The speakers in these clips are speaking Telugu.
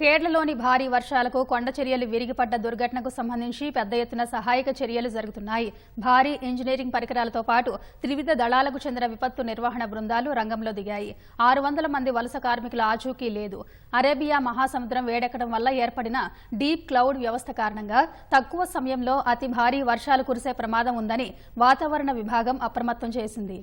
కేరళలోని భారీ వర్షాలకు కొండ చర్యలు విరిగిపడ్డ దుర్ఘటనకు సంబంధించి పెద్ద ఎత్తున సహాయక చర్యలు జరుగుతున్నాయి. భారీ ఇంజనీరింగ్ పరికరాలతో పాటు త్రివిధ దళాలకు చెందిన విపత్తు నిర్వహణ బృందాలు రంగంలో దిగాయి. ఆరు వందల మంది వలస కార్మికుల ఆచూకీ లేదు. అరేబియా మహాసముద్రం వేడెక్కడం వల్ల ఏర్పడిన డీప్ క్లౌడ్ వ్యవస్థ కారణంగా తక్కువ సమయంలో అతి భారీ వర్షాలు కురిసే ప్రమాదం ఉందని వాతావరణ విభాగం అప్రమత్తం చేసింది.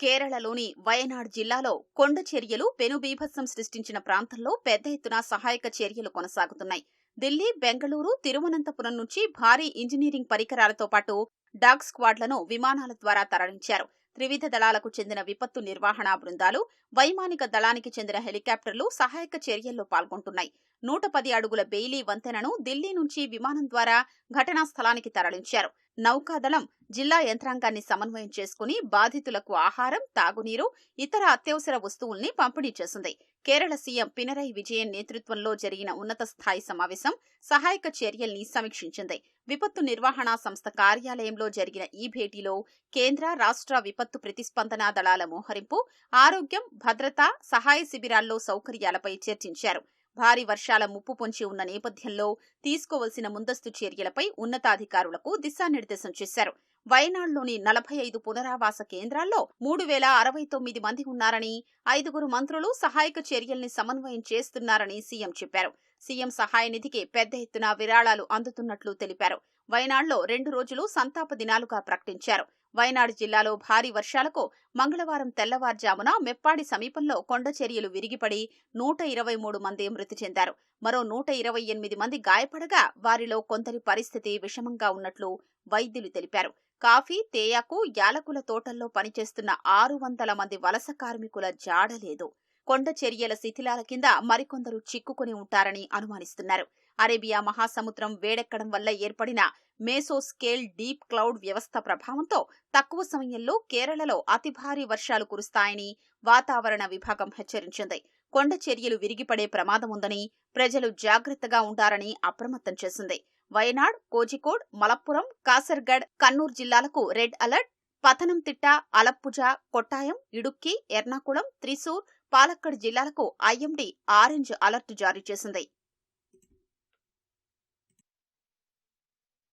కేరళలోని వయనాడ్ జిల్లాలో కొండ చర్యలు పెనుబీభత్సం సృష్టించిన ప్రాంతంలో పెద్ద ఎత్తున సహాయక చర్యలు కొనసాగుతున్నాయి. ఢిల్లీ బెంగళూరు తిరువనంతపురం నుంచి భారీ ఇంజనీరింగ్ పరికరాలతో పాటు డాగ్ స్క్వాడ్లను విమానాల ద్వారా తరలించారు. త్రివిధ దళాలకు చెందిన విపత్తు నిర్వహణా బృందాలు వైమానిక దళానికి చెందిన హెలికాప్టర్లు సహాయక చర్యల్లో పాల్గొంటున్నాయి. నూట పది అడుగుల బెయిలీ వంతెనను ఢిల్లీ నుంచి విమానం ద్వారా ఘటనా స్థలానికి తరలించారు. నౌకాదళం జిల్లా యంత్రాంగాన్ని సమన్వయం చేసుకుని బాధితులకు ఆహారం తాగునీరు ఇతర అత్యవసర వస్తువుల్ని పంపిణీ చేసింది. కేరళ సీఎం పినరై విజయన్ నేతృత్వంలో జరిగిన ఉన్నత స్థాయి సమావేశం సహాయక చర్యల్ని సమీక్షించింది. విపత్తు నిర్వహణ సంస్థ కార్యాలయంలో జరిగిన ఈ భేటీలో కేంద్ర రాష్ట్ర విపత్తు ప్రతిస్పందన దళాల మోహరింపు ఆరోగ్యం భద్రత సహాయ శిబిరాల్లో సౌకర్యాలపై చర్చించారు. భారీ వర్షాల ముప్పు పొంచి ఉన్న నేపథ్యంలో తీసుకోవలసిన ముందస్తు చర్యలపై ఉన్నతాధికారులకు దిశానిర్దేశం చేశారు. వయనాడ్లోని నలభై ఐదు పునరావాస కేంద్రాల్లో మూడు వేల అరవై తొమ్మిది మంది ఉన్నారని ఐదుగురు మంత్రులు సహాయక చర్యల్ని సమన్వయం చేస్తున్నారని సీఎం చెప్పారు. సీఎం సహాయ నిధికి పెద్ద ఎత్తున విరాళాలు అందుతున్నట్లు తెలిపారు. వయనాడ్లో రెండు రోజులు సంతాప దినాలుగా ప్రకటించారు. వయనాడు జిల్లాలో భారీ వర్షాలకు మంగళవారం తెల్లవారుజామున మెప్పాడి సమీపంలో కొండచర్యలు విరిగిపడి నూట ఇరవై మూడు మంది మృతి చెందారు. మరో నూట ఇరవై ఎనిమిది మంది గాయపడగా వారిలో కొందరి పరిస్థితి విషమంగా ఉన్నట్లు వైద్యులు తెలిపారు. కాఫీ తేయాకు యాలకుల తోటల్లో పనిచేస్తున్న ఆరు వందల మంది వలస కార్మికుల జాడలేదు కొండ చర్యల శిథిలాల కింద మరికొందరు చిక్కుకుని ఉంటారని అనుమానిస్తున్నారు. అరేబియా మహాసముద్రం వేడెక్కడం వల్ల ఏర్పడిన మేసో స్కేల్ డీప్ క్లౌడ్ వ్యవస్థ ప్రభావంతో తక్కువ సమయంలో కేరళలో అతి భారీ వర్షాలు కురుస్తాయని వాతావరణ విభాగం హెచ్చరించింది. కొండ చర్యలు విరిగిపడే ప్రమాదం ఉందని ప్రజలు జాగ్రత్తగా ఉంటారని అప్రమత్తం చేసింది. వయనాడ్ కోజికోడ్ మలప్పురం కాసర్గఢ్ కన్నూర్ జిల్లాలకు రెడ్ అలర్ట్ పతనంతిట్ట అలప్పుజ కొట్టాయం ఇడుక్కి ఎర్నాకుళం త్రిశూర్ పాలక్కడ్ జిల్లాలకు ఐఎండీ ఆరెంజ్ అలర్ట్ జారీ చేసింది.